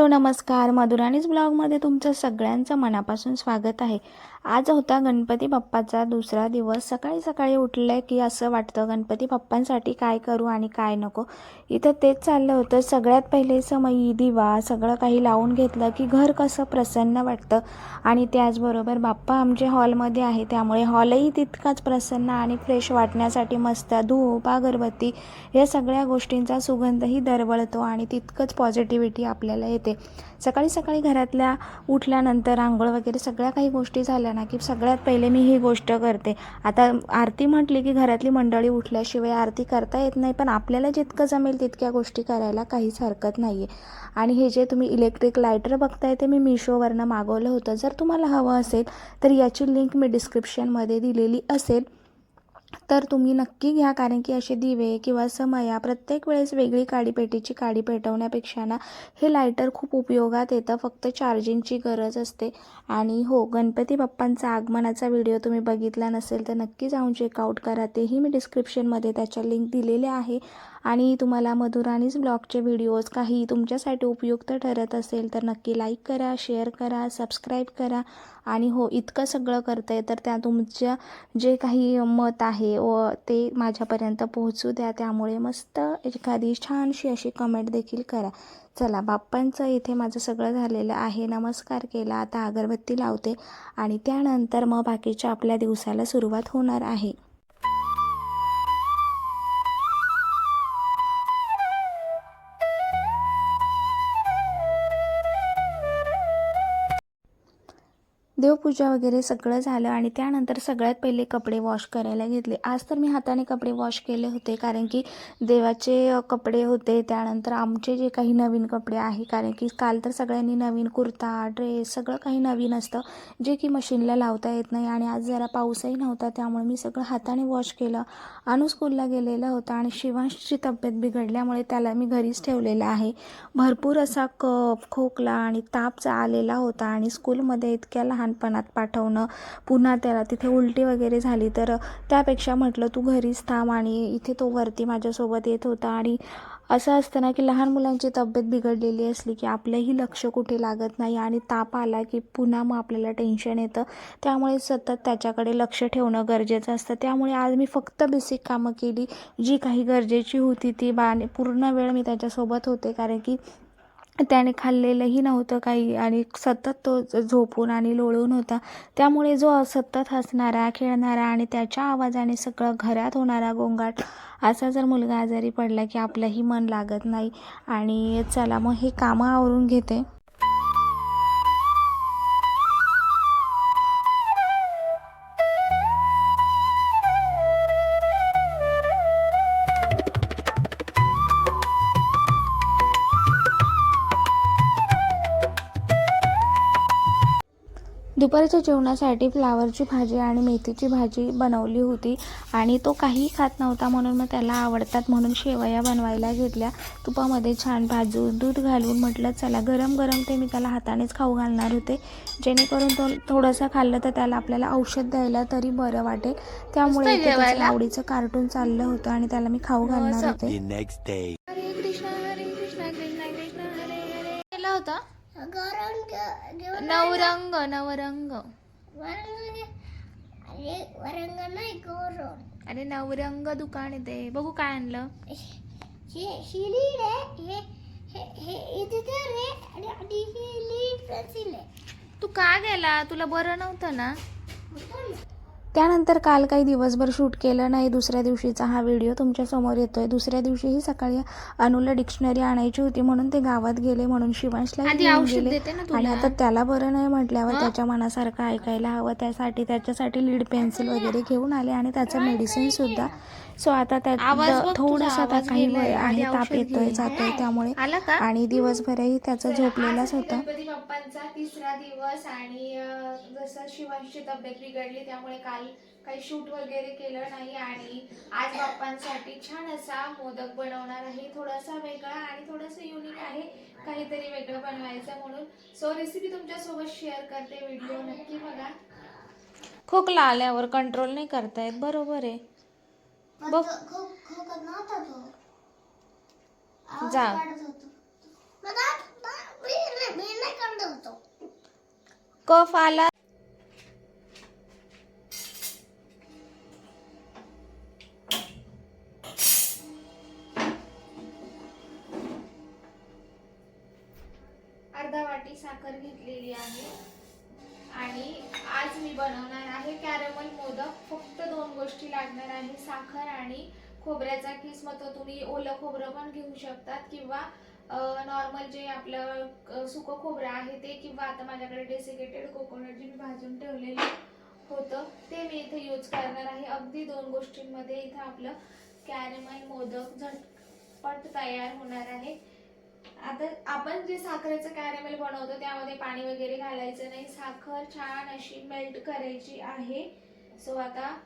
Hello नमस्कार. मधुराणीच ब्लॉगमध्ये तुमचं सगळ्यांचं मनापासून स्वागत आहे. आज होता गणपती बाप्पाचा दुसरा दिवस. सकाळी सकाळी उठले की असं वाटतं गणपती बाप्पांसाठी काय करू आणि काय नको? इथं तेच चाललं होतं. सगळ्यात पहिले समयी दिवा सगळं काही लावून घेतलं की घर कसं प्रसन्न वाटतं. आणि त्याचबरोबर बाप्पा आमचे हॉलमध्ये आहे त्यामुळे हॉलही तितकाच प्रसन्न आणि फ्रेश वाटण्यासाठी मस्त. धूप अगरबत्ती या सगळ्या गोष्टींचा सुगंधही दरवळतो आणि तितकंच पॉझिटिव्हिटी आपल्याला येते. सकाळी सकाळी घरातल्या उठल्यानंतर आंघोळ वगैरे सगळ्या काही गोष्टी झाल्या ना की सगळ्यात पहिले मी ही गोष्ट करते. आता आरती म्हटली की घरातली मंडळी उठल्याशिवाय आरती करता येत नाही पण आपल्याला जितकं जमेल तितक्या गोष्टी करायला काहीच हरकत नाही आहे आणि हे जे तुम्ही इलेक्ट्रिक लायटर बघताय ते मी मिशोवरनं मागवलं होतं. जर तुम्हाला हवं असेल तर याची लिंक मी डिस्क्रिप्शनमध्ये दिलेली असेल. तर तुम्ही नक्की घ्या कारण की असे दिवे किंवा समया प्रत्येक वेळेस वेगळी काडीपेटीची काडी पेटवण्यापेक्षा ना हे लायटर खूप उपयोगात येतं. फक्त चार्जिंगची गरज असते. आणि हो गणपती बाप्पांचा आगमनाचा व्हिडिओ तुम्ही बघितला नसेल तर नक्की जाऊन चेकआउट करा. तेही मी डिस्क्रिप्शनमध्ये त्याच्या लिंक दिलेले आहे. आणि तुम्हाला मधुराणीच ब्लॉगचे व्हिडिओज काही तुमच्यासाठी उपयुक्त ठरत असेल तर नक्की लाईक करा शेअर करा सबस्क्राईब करा. आणि हो इतकं सगळं करते तर त्या तुमच्या जे काही मत आहे व ते माझ्यापर्यंत पोहोचू द्या. त्यामुळे मस्त एखादी छानशी अशी कमेंट देखील करा. चला बाप्पांचं इथे माझं सगळं झालेलं आहे. नमस्कार केला. आता अगरबत्ती लावते आणि त्यानंतर मग बाकीच्या आपल्या दिवसाला सुरुवात होणार आहे. देवपूजा वगैरे सगळं झालं आणि त्यानंतर सगळ्यात पहिले कपडे वॉश करायला घेतले. आज तर मी हाताने कपडे वॉश केले होते कारण की देवाचे कपडे होते. त्यानंतर आमचे जे काही नवीन कपडे आहे कारण की काल तर सगळ्यांनी नवीन कुर्ता ड्रेस सगळं काही नवीन असतं जे की मशीनला लावता येत नाही आणि आज जरा पाऊसही नव्हता त्यामुळे मी सगळं हाताने वॉश केलं. अनु स्कूलला गेलेला होता आणि शिवांशची तब्येत बिघडल्यामुळे त्याला मी घरीच ठेवलेलं आहे. भरपूर असा कप खोकला आणि ताप आलेला होता आणि स्कूलमध्ये इतक्या लहान लहानपणात पाठवणं पुन्हा त्याला तिथे उलटी वगैरे झाली तर त्यापेक्षा म्हटलं तू घरीच थांब आणि इथे तो वरती माझ्यासोबत येत होता. आणि असं असतं ना की लहान मुलांची तब्येत बिघडलेली असली की आपलंही लक्ष कुठे लागत नाही आणि ताप आला की पुन्हा मग आपल्याला टेन्शन येतं. त्यामुळे सतत त्याच्याकडे लक्ष ठेवणं गरजेचं असतं. त्यामुळे आज मी फक्त बेसिक कामं केली. जी काही गरजेची होती ती बा पूर्ण वेळ मी त्याच्यासोबत होते. कारण की त्याने खाल्लेलंही नव्हतं काही आणि सतत तो झोपून आणि लोळून होता. त्यामुळे जो सतत हसणारा खेळणारा आणि त्याच्या आवाजाने सगळं घरात होणारा गोंगाट असा जर मुलगा आजारी पडला की आपलंही मन लागत नाही. आणि चला मग हे कामं आवरून घेते. दुपारच्या जेवणासाठी फ्लावरची भाजी आणि मेथीची भाजी बनवली होती आणि तो काहीही खात नव्हता म्हणून मग त्याला आवडतात म्हणून शेवया बनवायला घेतल्या. तुपामध्ये छान भाजून दूध घालून म्हटलं चला गरम गरम ते मी त्याला हातानेच खाऊ घालणार होते. जेणेकरून तो थोडंसं खाल्लं तर त्याला आपल्याला औषध द्यायला तरी बरं वाटेल. त्यामुळे आवडीचं कार्टून चाललं होतं आणि त्याला मी खाऊ घालणार होते. होता? नवरंग नवरंग. वरंग नाही गौरव अरे नवरंग दुकान येते. बघू काय आणलं. हे ही लीड आहे. हे हे हे इथे तर आहे. आणि ही लीड पेन्सिल आहे. तू का गेला? तुला बरं नव्हतं ना होतं ना? त्यानंतर काल काही दिवसभर शूट केलं नाही. दुसऱ्या दिवशीचा हा व्हिडिओ तुमच्यासमोर येतोय. दुसऱ्या दिवशीही सकाळी अनुला डिक्शनरी आणायची होती म्हणून ते गावात गेले म्हणून शिवांशला गेले. आणि आता त्याला बरं नाही म्हटल्यावर त्याच्या मनासारखं ऐकायला हवं. त्यासाठी त्याच्यासाठी लीड पेन्सिल वगैरे घेऊन आले आणि त्याचं मेडिसिन सुद्धा. सो आता त्यात थोडासा आता काही आहे आधी ताप येतोय. जातोय त्यामुळे. आणि दिवसभरही त्याचा झोपलेलाच होता. तिसरा दिवस आणि जसं शिवांची तब्येत बिघडली त्यामुळे काल काही शूट वगैरे केलं नाही आणि आज बाप्पांसाठी छान असा मोदक बनवणार आहे. थोडासा वेगळा आणि थोडासा युनिक आहे. काहीतरी वेगळं बनवायचं म्हणून. सो रेसिपी तुमच्यासोबत शेअर करते व्हिडिओ नक्की बघा. खोकला आल्यावर कंट्रोल नाही करता येत बरोबर आहे. बघ. जा. कफ आला अर्धा वाटी साखर घेतलेली आहे. आणि आज मी बनवणार आहे कॅरमल मोदक. फक्त दोन गोष्टी लागणार आहे साखर आणि खोबऱ्याचा किस. मग तुम्ही ओलं खोबरं पण घेऊ शकतात किंवा नॉर्मल जे आपलं सुकं खोबरं आहे ते किंवा आता माझ्याकडे डेसिकेटेड कोकोनट जे मी भाजून ठेवलेलं होतं ते मी इथे यूज करणार आहे. अगदी दोन गोष्टींमध्ये इथं आपलं कॅरेमल मोदक झटपट तयार होणार आहे. आता आपण जे साखरेचं कॅरेमेल बनवतो त्यामध्ये पाणी वगैरे घालायचं नाही. साखर छान अशी मेल्ट करायची आहे. सो आता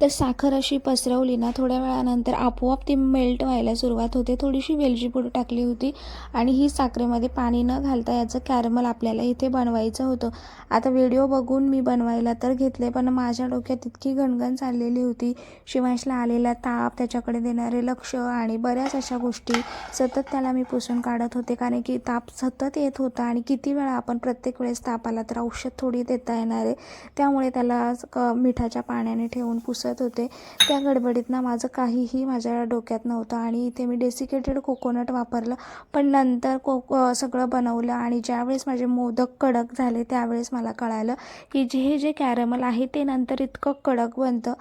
तर साखर अशी पसरवली ना थोड्या वेळानंतर आपोआप ती मेल्ट व्हायला सुरुवात होते. थोडीशी वेलची पूड टाकली होती आणि ही साखरेमध्ये पाणी न घालता याचं कॅरमल आपल्याला इथे बनवायचं होतं. आता व्हिडिओ बघून मी बनवायला तर घेतले पण माझ्या डोक्यात इतकी गणगण चाललेली होती. शिवांशला आलेला ताप त्याच्याकडे देणारे लक्ष आणि बऱ्याच अशा गोष्टी सतत त्याला मी पुसून काढत होते. कारण की ताप सतत येत होता आणि किती वेळा आपण प्रत्येक वेळेस तापाला तर औषध थोडी देता येणार आहे त्यामुळे त्याला क- मिठाच्या पाण्याने ठेवून पुसत होते. त्या गडबडीत ना माझं काहीही माझ्या डोक्यात नव्हतं आणि इथे मी डेसिकेटेड कोकोनट वापरलं. पण नंतर कोक सगळं बनवलं आणि ज्यावेळेस माझे मोदक कडक झाले त्यावेळेस मला कळालं की जे हे जे कॅरमल आहे ते नंतर इतकं कडक बनतं.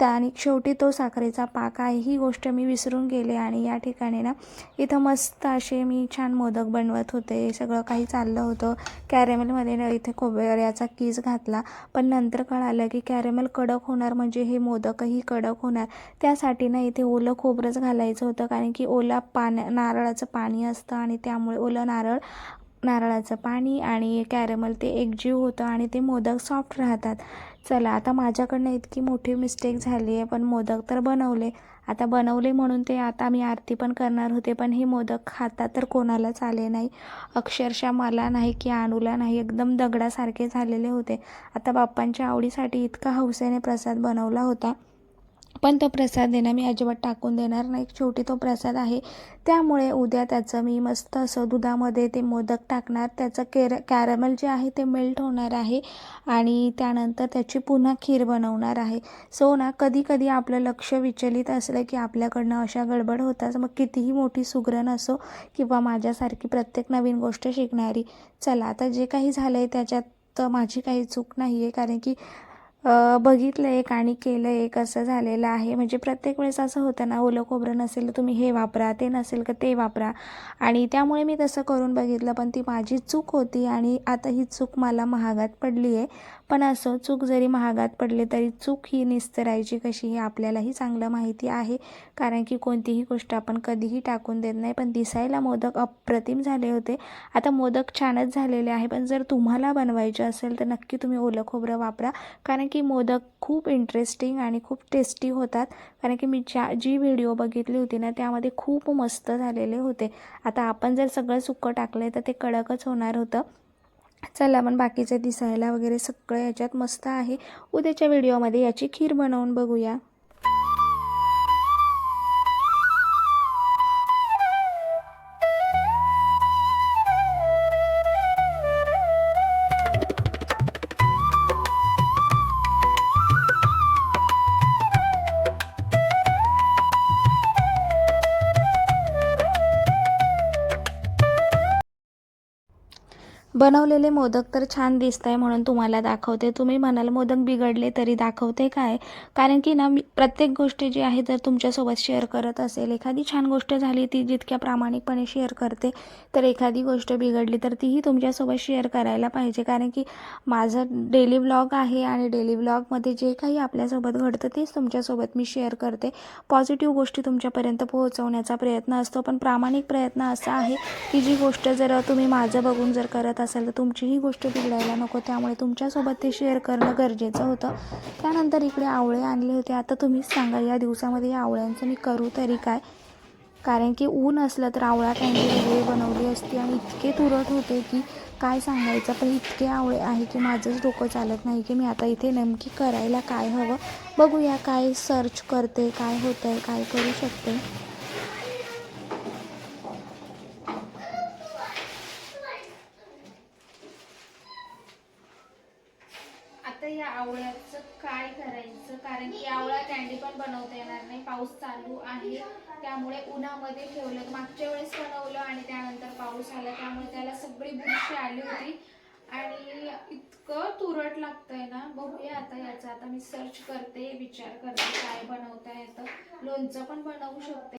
त्या आणि शेवटी तो साखरेचा पाक आहे ही गोष्ट मी विसरून गेले आणि या ठिकाणी ना इथं मस्त असे मी छान मोदक बनवत होते सगळं काही चाललं होतं. कॅरेमेलमध्ये ना इथे खोबऱ्याचा कीज घातला पण नंतर कळालं की कॅरेमेल कडक होणार म्हणजे हे मोदकही कडक होणार. त्यासाठी ना इथे ओलं खोबरंच घालायचं होतं कारण की ओला पाण्या नारळाचं पाणी असतं आणि त्यामुळे ओलं नारळ नारळाचं पाणी आणि कॅरेमल ते एकजीव होतं आणि ते मोदक सॉफ्ट राहतात. चला आता माझ्याकडनं इतकी मोठी मिस्टेक झाली आहे पण मोदक तर बनवले. आता बनवले म्हणून ते आता मी आरती पण करणार होते पण हे मोदक खाता तर कोणालाच आले नाही. अक्षरशः मला नाही की आणूला नाही एकदम दगडासारखे झालेले होते. आता बाप्पांच्या आवडीसाठी इतका हौसेने प्रसाद बनवला होता. पण तो प्रसाद देणं मी अजिबात टाकून देणार नाही. शेवटी तो प्रसाद आहे. त्यामुळे उद्या त्याचं मी मस्त असं दुधामध्ये ते मोदक टाकणार. त्याचं केर कॅरमल जे आहे ते मेल्ट होणार आहे आणि त्यानंतर त्याची पुन्हा खीर बनवणार आहे. सो ना कधी कधी आपलं लक्ष विचलित असलं की आपल्याकडनं अशा गडबड होतात मग कितीही मोठी सुगरण असो किंवा माझ्यासारखी प्रत्येक नवीन गोष्ट शिकणारी चला आता जे काही झालं आहे त्याच्यात माझी काही चूक नाही आहे कारण की बघितलं एक आणि केलं एक असं झालेलं आहे. म्हणजे प्रत्येक वेळेस असं होतं ना ओलं खोबरं नसेल तर तुम्ही हे वापरा ते नसेल का ते वापरा. आणि त्यामुळे मी तसं करून बघितलं पण ती माझी चूक होती आणि आता ही चूक मला महागात पडली आहे पण असं चूक जरी महागात पडले तरी चूक ही निस्तरायची कशी हे आपल्यालाही चांगलं माहिती आहे. कारण की कोणतीही गोष्ट आपण कधीही टाकून देत नाही. पण दिसायला मोदक अप्रतिम झाले होते. आता मोदक छानच झालेले आहे. पण जर तुम्हाला बनवायचे असेल तर नक्की तुम्ही ओलं खोबरं वापरा. कारण की मोदक खूप इंटरेस्टिंग आणि खूप टेस्टी होतात. कारण की मी ज्या जी व्हिडिओ बघितली होती ना त्यामध्ये खूप मस्त झालेले होते. आता आपण जर सगळं सुकं टाकलं तर ते कडकच होणार होतं. चला पण बाकीचे दिसायला वगैरे सगळं याच्यात मस्त आहे. उद्याच्या व्हिडिओमध्ये याची खीर बनवून बघूया. बनवलेले मोदक तर छान दिसत आहे म्हणून तुम्हाला दाखवते. तुम्ही म्हणाल मोदक बिघडले तरी दाखवते काय? कारण की ना मी प्रत्येक गोष्ट जी आहे जर तुमच्यासोबत शेअर करत असेल एखादी छान गोष्ट झाली ती जितक्या प्रामाणिकपणे शेअर करते तर एखादी गोष्ट बिघडली तर तीही तुमच्यासोबत शेअर करायला पाहिजे. कारण की माझं डेली ब्लॉग आहे आणि डेली ब्लॉगमध्ये जे काही आपल्यासोबत घडतं तेच तुमच्यासोबत मी शेअर करते. पॉझिटिव्ह गोष्टी तुमच्यापर्यंत पोहोचवण्याचा प्रयत्न असतो पण प्रामाणिक प्रयत्न असा आहे की जी गोष्ट जर तुम्ही माझं बघून जर करत असाल तर तुमचीही गोष्ट बिघडायला नको. त्यामुळे तुमच्यासोबत ते शेअर करणं गरजेचं होतं. त्यानंतर इकडे आवळे आणले होते. आता तुम्हीच सांगा या दिवसामध्ये या आवळ्यांचं मी करू तरी काय? कारण की ऊन असलं तर आवळा कँडी वेगळी बनवली असती आणि इतके तुरट होते की काय सांगायचं? पण इतके आवळे आहे की माझंच डोकं चालत नाही की मी आता इथे नेमकी करायला काय हवं? बघूया काय सर्च करते काय होतं आहे काय करू शकते आवळ्याचं काय करायचं कारण की आवळा कॅन्डी पण बनवता येणार नाही पाऊस चालू आहे. त्यामुळे उन्हामध्ये ठेवलं मागच्या वेळेस बनवलं आणि त्यानंतर पाऊस आला. त्यामुळे त्याला सगळी बुरशी आली होती. आणि इतकं तुरट लागतंय ना बघूया आता याचं. आता मी सर्च करते विचार करते काय बनवता येतं लोणचं पण बनवू शकते.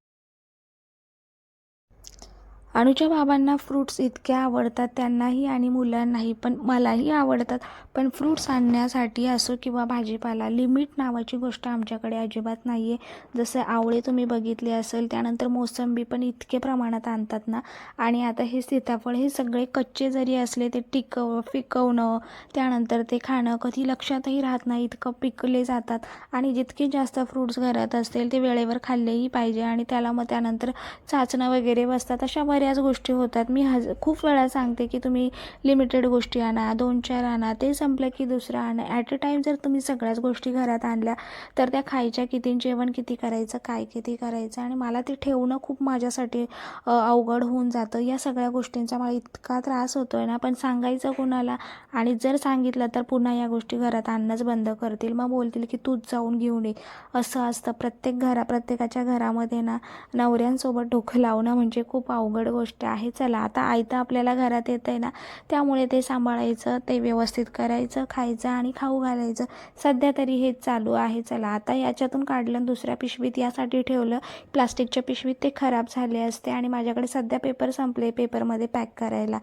अनुच्या बाबांना फ्रूट्स इतके आवडतात त्यांनाही आणि मुलांनाही पण मलाही आवडतात. पण फ्रूट्स आणण्यासाठी असो किंवा भाजीपाला लिमिट नावाची गोष्ट आमच्याकडे अजिबात नाही आहे जसं आवळे तुम्ही बघितले असेल त्यानंतर मोसंबी पण इतके प्रमाणात आणतात ना. आणि आता हे सीताफळ हे सगळे कच्चे जरी असले ते टिकव पिकवणं त्यानंतर ते खाणं कधी लक्षातही राहत नाही इतकं पिकले जातात. आणि जितके जास्त फ्रूट्स घरात असतील ते वेळेवर खाल्लेही पाहिजे. आणि त्याला मग त्यानंतर चाचणं वगैरे बसतात अशा याच गोष्टी होतात. मी हज खूप वेळा सांगते की तुम्ही लिमिटेड गोष्टी आणा दोन चार आणा ते संपलं की दुसरं आणा. ॲट अ टाईम जर तुम्ही सगळ्याच गोष्टी घरात आणल्या तर त्या खायच्या किती जेवण किती करायचं काय किती करायचं? आणि मला ते ठेवणं खूप माझ्यासाठी अवघड होऊन जातं. या सगळ्या गोष्टींचा मला इतका त्रास होतो आहे ना. पण सांगायचं कुणाला? आणि जर सांगितलं तर पुन्हा या गोष्टी घरात आणणंच बंद करतील. मग बोलतील की तूच जाऊन घेऊन ये. असं असतं. प्रत्येक घरा प्रत्येकाच्या घरामध्ये ना नवऱ्यांसोबत डोकं लावणं म्हणजे खूप अवघड गोष्ट आहे चला आता आयतं आपल्याला घरात येतं आहे ना त्यामुळे ते सांभाळायचं ते व्यवस्थित करायचं खायचं आणि खाऊ घालायचं. सध्या तरी हेच चालू आहे चला आता याच्यातून काढलं आणि दुसऱ्या पिशवीत यासाठी ठेवलं. प्लास्टिकच्या पिशवीत ते खराब झाले असते आणि माझ्याकडे सध्या पेपर संपले पेपरमध्ये पॅक करायला.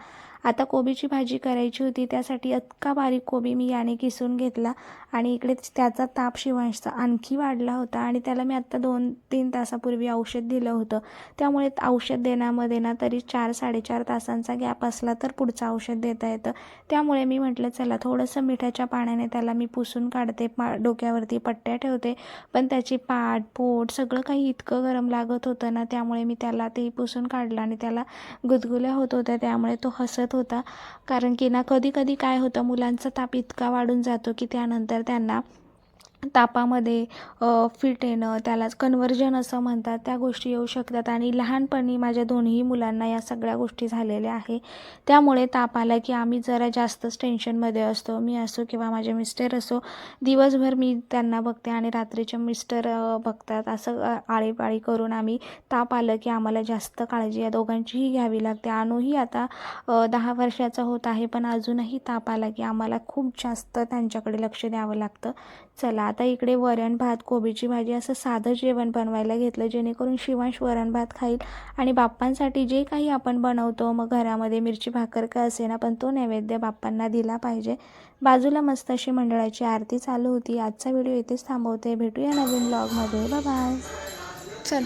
आता कोबीची भाजी करायची होती त्यासाठी इतका बारीक कोबी मी याने किसून घेतला आणि इकडे त्याचा ताप शिवांशचा आणखी वाढला होता आणि त्याला मी आत्ता दोन तीन तासापूर्वी औषध दिलं होतं. त्यामुळे औषध देण्यामध्ये ना तरी चार साडेचार तासांचा गॅप असला तर पुढचं औषध देता येतं. त्यामुळे मी म्हटलं चला थोडंसं मिठाच्या पाण्याने त्याला मी पुसून काढते पा डोक्यावरती पट्ट्या ठेवते. पण त्याची पाठ पोट सगळं काही इतकं गरम लागत होतं ना त्यामुळे मी त्याला ते पुसून काढलं आणि त्याला गुदगुल्या होत होत्या. त्यामुळे तो हसत होता. कारण की ना कधी कधी काय होतं मुलांचा ताप इतका वाढून जातो की त्यानंतर त्यांना तापामध्ये फिट येणं त्यालाच कन्वर्जन असं म्हणतात त्या गोष्टी येऊ शकतात. आणि लहानपणी माझ्या दोन्ही मुलांना या सगळ्या गोष्टी झालेल्या आहे. त्यामुळे ताप आला की आम्ही जरा जास्तच टेन्शनमध्ये असतो. मी असो किंवा माझे मिस्टर असो दिवसभर मी त्यांना बघते आणि रात्रीचे मिस्टर बघतात. असं आळीपाळी करून आम्ही ताप आलं की आम्हाला जास्त काळजी या दोघांचीही घ्यावी लागते. अनुही आता दहा वर्षाचा होत आहे पण अजूनही ताप आला की आम्हाला खूप जास्त त्यांच्याकडे लक्ष द्यावं लागतं. चला आता इकडे वरण भात कोबीची भाजी असं साधं जेवण बनवायला घेतलं जेणेकरून शिवांश वरण भात खाईल आणि बाप्पांसाठी जे काही आपण बनवतो मग घरामध्ये मिरची भाकर का असे ना पण तो नैवेद्य बाप्पांना दिला पाहिजे. बाजूला मस्त अशी मंडळाची आरती चालू होती. आजचा व्हिडिओ इथेच थांबवते. भेटूया नवीन ब्लॉगमध्ये बाय चल.